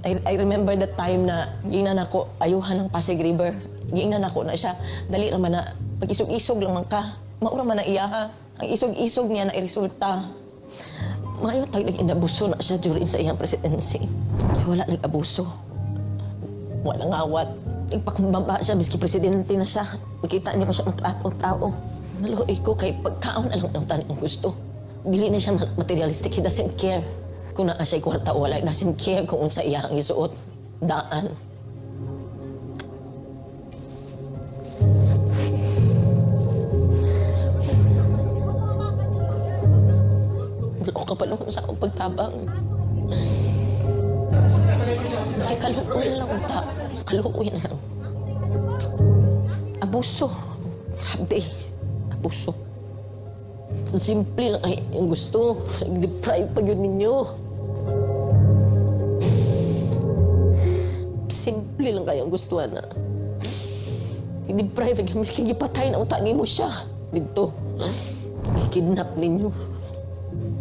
I, I remember that time na giingnan ako ayuhan ng Pasig River. Giingnan ako na siya. Dali naman na pag-isog-isog lang man ka. Maura man na iya ha. Ang isog-isog niya na iresulta. Mayo tayo nag-inabuso na siya during sa iyang presidency. Wala nag-abuso. Wala ngawat. Ipakambaba siya, miski presidente na siya. Makita niyo siya ng tratong tao. Naluoy ko kay pagkaon na lang ng tanong gusto. Dili na siya ma- materialistic. He doesn't care kung naa siya'y kwarta wala. Doesn't care kung unsa iya ang isuot. Daan. Wala ka pa naman sa akong pagtabang. Kaluoy na lang unta. Kaluoy na lang. Abuso. Grabe. Abuso. Simple lang ay gusto. Deprive pa yun ninyo. Simple lang kayo ang gusto na. Deprive ka. Miski gipatay na utak mo siya. Dito. Kidnap ninyo.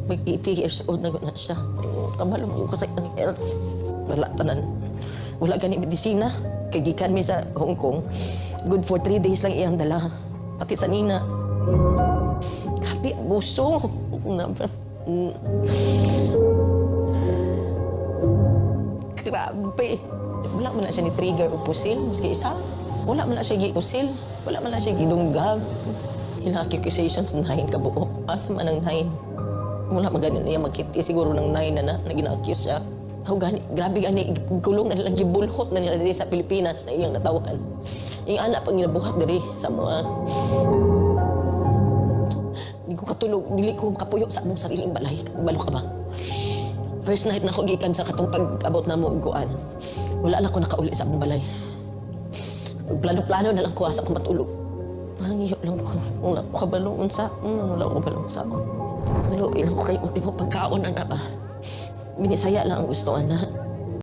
Mag 80 years old na na siya. Kamalong yung kasay ang health. Wala tanan. Wala gani medisina. Kay gikan mi sa Hong Kong. Good for three days lang iyang dala. Pati sa nina. Grabe, abuso. Mm. Grabe. Wala man na siya ni trigger o pusil. Maski isa. Wala man na siya gi-usil. Wala man na siya gidunggab. Ilang accusations nine kabuo. Asa man ang nine? Wala man ganun niya magkiti. Siguro ng nine na na, na gina-accuse siya. Oh, gani, grabe gani, gulong na nilang gibulhot na nila diri sa Pilipinas na iyang natawan. Yung anak pag ginabuhat diri sa mga Hindi ko katulog, dili ko kapuyo sa among sariling balay. Balo ka ba? First night na ako gikan sa katong pag-abot na mo uguan. Wala lang ko nakauli sa among balay. Plano-plano na lang ko asa ko matulog. Nangiyo lang ko. Wala ko kabalo unsa. Mm, wala ko kabalo unsa. Wala ilang ko kayo ultimo pagkaon ana ba. Binisaya lang ang gusto ana.